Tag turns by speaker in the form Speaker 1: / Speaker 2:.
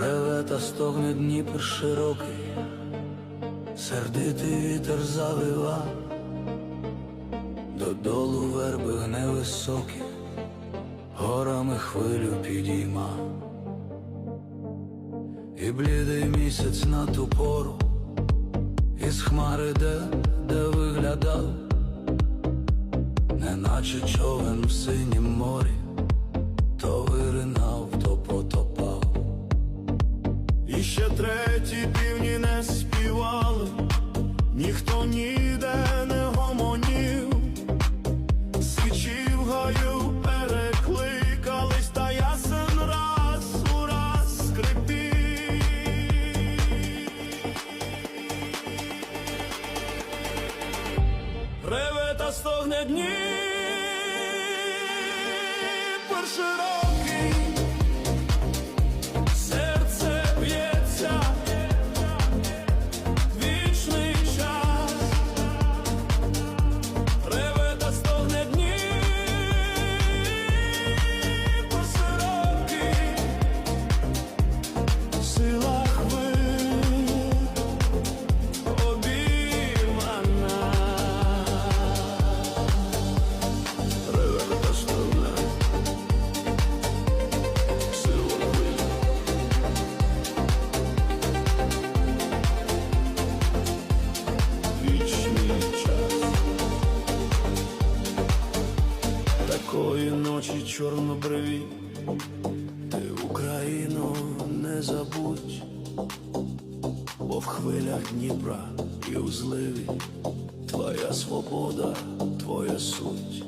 Speaker 1: Реве та стогне Дніпр широкий, сердитий вітер завива, додолу верби гне високі, горами хвилю підійма, і блідий місяць на ту пору, із хмари де, де виглядав, неначе човен в синім морі,
Speaker 2: треті півні не співали, ніхто ніде не гомонів, сичі в гаю перекликались, та ясен раз у раз скрипів. Реве та стогне Дніпр широкий, Такої ночі чорнобриві, ти Україну не забудь, бо в хвилях Дніпра і у зливі твоя свобода, твоя суть.